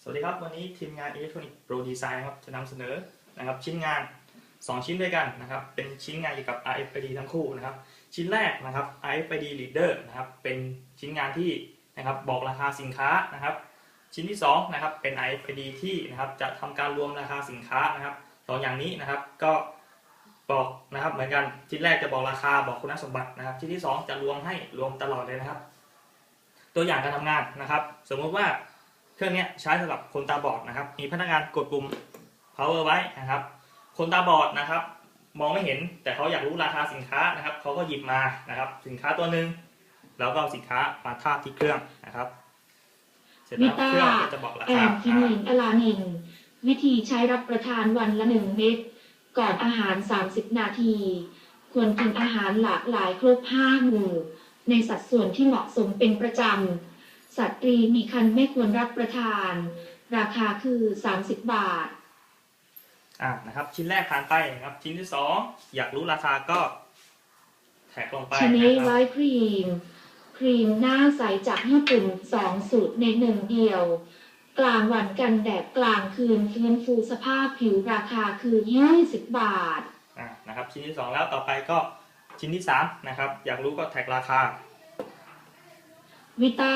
สวัสดีครับ วันนี้ทีมงาน Electronic Pro Design ครับจะนำเสนอนะครับชิ้นงาน 2 ชิ้นด้วยกันนะครับ เป็นชิ้นงานเกี่ยวกับ RFID ทั้งคู่นะครับ ชิ้นแรกนะครับ RFID Reader นะครับเป็นชิ้นงานที่นะครับบอกราคาสินค้านะครับ ชิ้นที่2นะครับเป็น RFID ที่นะครับจะทำการรวมราคาสินค้านะครับสองอย่างนี้นะครับก็บอกนะครับเหมือนกันชิ้นแรกจะบอกราคาบอกคุณสมบัตินะครับชิ้นที่ 2 จะรวมให้รวมตลอดเลยนะครับ ตัวอย่างการทำงานนะครับ สมมติว่าเครื่องเนี้ยใช้สำหรับคนตาบอดนะครับ มีพนักงานกดปุ่ม power ไว้นะครับ คนตาบอดนะครับ มองไม่เห็นแต่เขาอยากรู้ราคาสินค้านะครับเขาก็หยิบมานะครับ สินค้าตัวหนึ่งแล้วก็เอาสินค้ามาทาบที่เครื่องนะครับเสร็จแล้วเครื่องก็จะบอกราแอคานทินินอลานินวิธีใช้รับประทานวันละหนึ่งเม็ดก่อนอาหาร 30 นาที ควรกินอาหารหลากหลายครบห้าหมู่ ในสัดส่วนที่เหมาะสมเป็นประจำสตรีมีครรภ์ไม่ควรรับประทาน ราคาคือ 30 บาทอ่านะครับ ชิ้นแรกผ่านไปนะครับ ชิ้นที่สองอยากรู้ราคาก็ แท็กลงไปชนะนิคไวรับท์ครีม ครีมหน้าใสจากญี่ปุ่นสองสูตรในหนึ่งเดียว กลางวันกันแดดกลางคืนฟื้นฟูสภาพผิวราคาคือ 20 บาทอ่านะครับ ชิ้นที่สองแล้วต่อไปก็ ชิ้นที่สามนะครับ อยากรู้ก็แท็กราคา วิต้า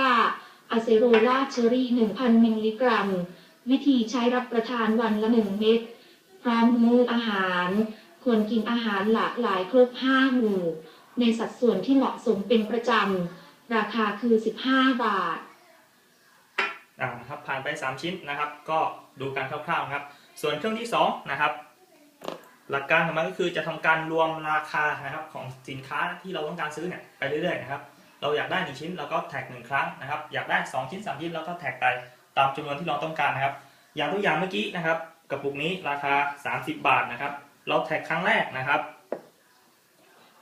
อะเซโรลาเชอรี่ 1,000 มิลลิกรัม วิธีใช้รับประทานวันละ 1 เม็ดพร้อมมื้ออาหาร ควรกินอาหารหลากหลายครบ 5 หมู่ ในสัดส่วนที่เหมาะสมเป็นประจำ ราคาคือ 15 บาทอ่านะครับผ่านไป 3 ชิ้นนะครับ ก็ดูกันคร่าวๆนะครับ ส่วนเครื่องที่ 2 นะครับ หลักการของมันก็คือจะทำการรวมราคานะครับของสินค้าที่เราต้องการซื้อเนี่ยไปเรื่อยๆนะครับเราอยากได้หนึ่งชิ้นเราก็แท็กหนึ่งครั้งนะครับอยากได้ 2 ชิ้น 3 ชิ้นเราก็แท็กไปตามจำนวนที่เราต้องการนะครับ อย่างตัวอย่างเมื่อกี้นะครับกระปุกนี้ราคา 30 บาทนะครับ เราแท็กครั้งแรกนะครับ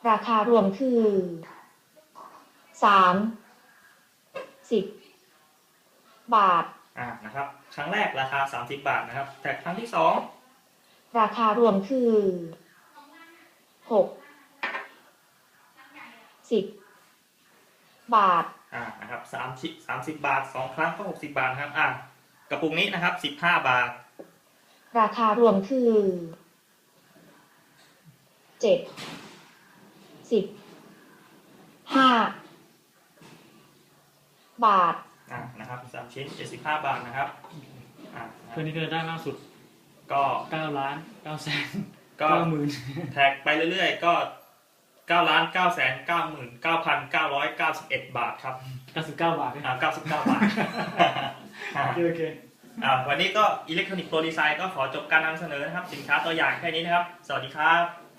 ราคารวมคือสามสิบบาทอ่านะครับ ครั้งแรกราคา 30 บาทนะครับ แท็กครั้งที่ 2 ราคารวมคือหกสิบบาท อ่า นะครับสามชิสามสิบบาทสองครั้งก็หกสิบาทนะครับ อ่ากระปุกนี้นะครับสิบห้าบาท ราคารวมคือเจ็ดสิบห้าบาท อ่า นะครับสามชิ้นเจ็ดสิบห้าบาทนะครับ อ่าเครื่องนี้ก็ได้มากสุด ก็9ล้าน9แสนก็9หมื่นแท็กไปเรื่อยๆ ก็เก้าล้านเก้าแสนเก้าหมื่นเก้าพันเก้าร้อยเก้าสิบเอ็ดบาทครับ99บาทอ่าเก้าสิบเก้าบาทอ่าโอเคโอเคอ่าวันนี้ก็อิเล็กทรอนิกส์โปรดีไซน์ก็ขอจบการนำเสนอนะครับ สินค้าตัวอย่างแค่นี้นะครับ สวัสดีครับ